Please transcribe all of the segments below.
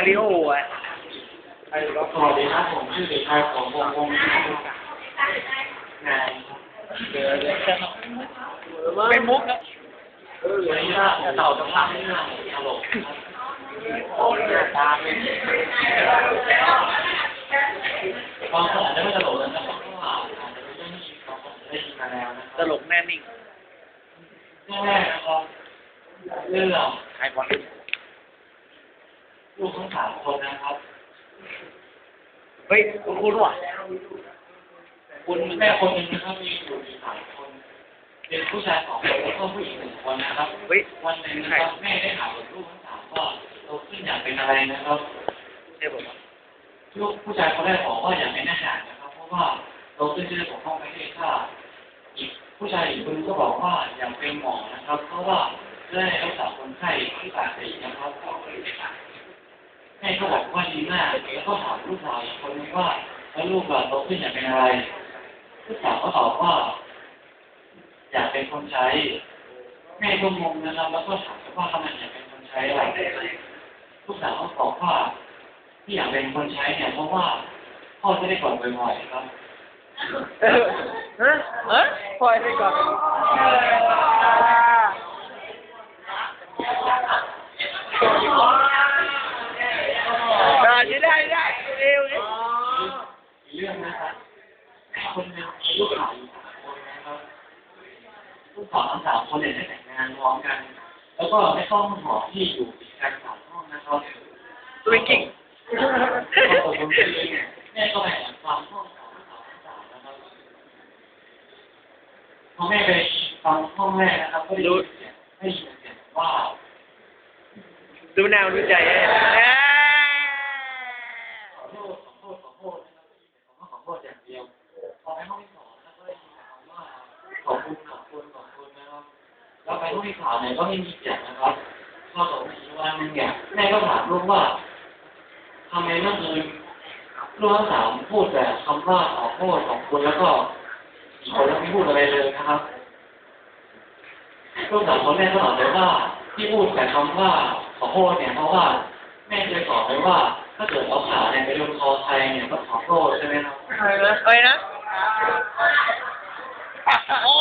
มาริโออะสวัสดีครับผมชื่อเด็กชายของวงวงนายเป็นมุกครับวันนี้ถ้าเต่าจะพังนี่นะตลกโอ้ยตาเป็นบางคนอาจจะไม่ตลกเลยนะครับเพราะว่าอาจจะเป็นเรื่องที่เราได้ยินมาแล้วนะตลกแน่นิ่งเรื่องแรกนะครับเรื่องใครบอล ลูกทั้งสามคนนะครับ เฮ้ยคุณคุณว่ะคุณแม่คนหนึ่งนะครับมีอยู่มีสามคน เป็นผู้ชายสองคนแล้วก็ผู้หญิงหนึ่งคนนะครับ เฮ้ยวันหนึ่งนะครับแม่ได้ถามลูกทั้งสามว่าโตขึ้นอยากเป็นอะไรนะครับใช่ผมว่าลูกผู้ชายคนแรกบอกว่าอยากเป็นทหารนะครับ เพราะว่าโตขึ้นจะได้ปกป้องประเทศชาติอีกผู้ชายอีกคนก็บอกว่าอยากเป็นหมอนะครับ เพราะว่าจะได้รักษาคนไข้ที่บาดเจ็บนะครับ แม่ก็บอกว่าดีมากแล้วก็ถามลูกสาวอีกคนนึงว่าแล้วลูกอะโตขึ้นอยากเป็นอะไรลูกสาวก็ตอบว่า อยากเป็นคนใช้ แม่ก็งงนะครับแล้วก็ถามว่าทำไมอยากเป็นคนใช้อะไรลูกสาวก็ตอบว่าที่อยากเป็นคนใช้เนี่ยเพราะว่าพ่อจะได้กอดบ่อยๆครับเออฮะฮะปล่อยไปก่อนได้ได้ได้เร็วเลย อีกเรื่องนะครับ คนหนึ่งมีลูกสาวอยู่สามคนนะครับลูกสาวทั้งสามคนเนี่ยได้แต่งงานพร้อมกัน แล้วก็ได้เข้าห้องหอที่อยู่ติดกันสามห้องนะครับตัวเก่งก็ตกลงกันเลยเนี่ยแม่ก็ไปแอบฟังห้องของลูกสาวทั้งสามนะครับพอแม่ไปฟังห้องแรกนะครับก็ได้ยินเสียงได้ยินเสียงว่าดูแนวดูใจเอ้ย ขอโทษขอโทษขอโทษนะครับขอโทษอย่างเดียวพอไปห้องที่สองแล้วก็ได้ยินคำว่าขอบคุณขอบคุณขอบคุณนะครับแล้ว ไปห้องที่สามเนี่ยก็ไม่มีเสียงนะครับพอต่อมาอีกวันหนึงเนี่ยแม่ก็ถามลูกว่าทำไมเมื่อคืนลูกทั้งสามพูดแต่คำว่าขอโทษขอบคุณแล้วก็อีกคนแล้วไม่พูดอะไรเลยนะครับลูกสาวคนแรกก็ตอบเลยว่าที่พูดแต่คำว่าขอโทษเนี่ยเพราะว่าแม่เคยสอนไว้ว่า ถ้าเกิดเอาขาเนี่ยไปโดนคอใครเนี่ยก็ขอโทษใช่ไหมครับอะไรนะโอ้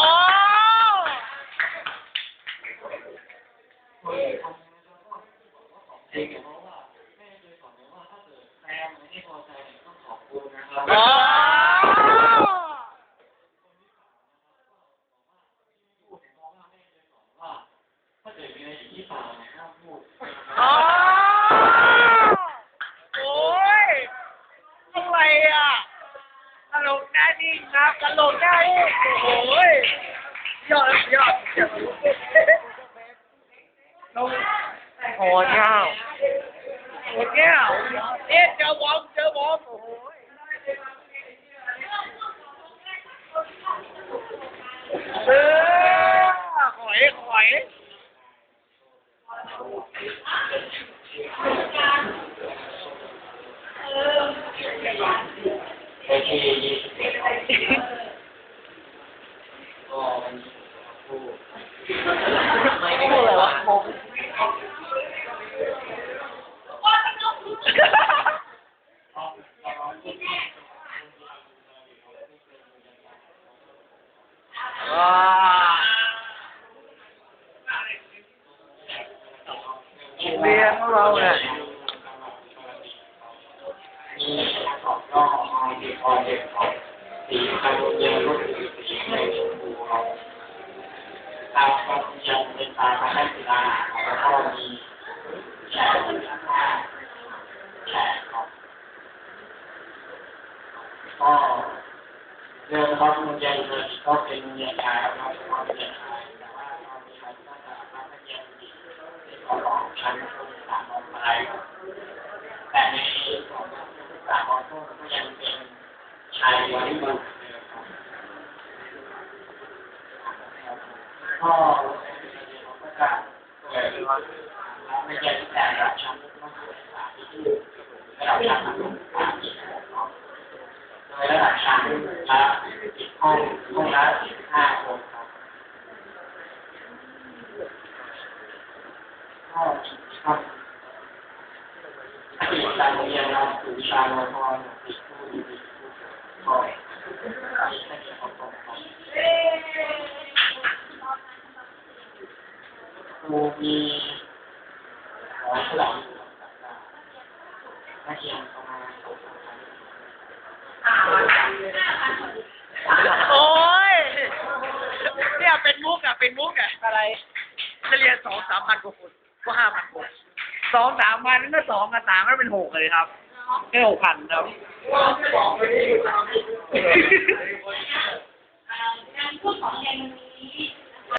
จ ริงเพราะว่าแม่เคยสอนไว้ว่าถ้าเกิดแฟนไม่พอใจเนี่ยต้องขอบคุณนะครับโอ้พูดเพราะว่าแม่เคยสอนว่าถ้าเกิดมีอะไรอยู่ที่ปากเนี่ยห้ามพูดโอ้โอ้ยอะไรอะตลกหน้านิ่งครับตลกหน้านิ่งโอ้ยยอดยอดยอดโอ้เจ้า โอ้เจ้าเอ๊ะเจอบอมเจอบอมโอ้ยเออหอยหอยโอเค เรียนของเราเนี่ย มีของก็ของเด็กของเด็กของสีคาร์โบเยลลูกสีในชมพูครับตามความยังเป็นตามพระราชบิดาแล้วก็มีแฉกข้างหน้าแฉกครับก็เรื่องครับโรงเรียนเลยก็เป็นโรงเรียนชายครับความเป็นชายแต่ว่าความเป็นชายก็จะรับนักเรียนหญิงที่เขาของชั้น ชายวัยรุ่นก็เขาก็จะเปิดว่าไม่ใช่แต่ละชั้นต้องศึกษาที่ระดับชั้นมัธยมศึกษาที่โดยระดับชั้นละสิบห้องห้องละสิบห้าคนครับก็ครับอีกการเรียนนะคือวิชาโนทอนติดผู้ดี ติดผู้คอยให้ขอองครูมีหมอฝรั่งนักเรียนประมาณสองสามพันโอ้ยเนี่ยเป็นมุกอะ เป็นมุกอะ อะไรจะเรียนสองสามพันกว่าคนก็ห้าพันคนสองสามพันนั่นก็สองกับสามก็เป็นหกเลยครับ แค่หกพันครับการพูดของเรียนมันมี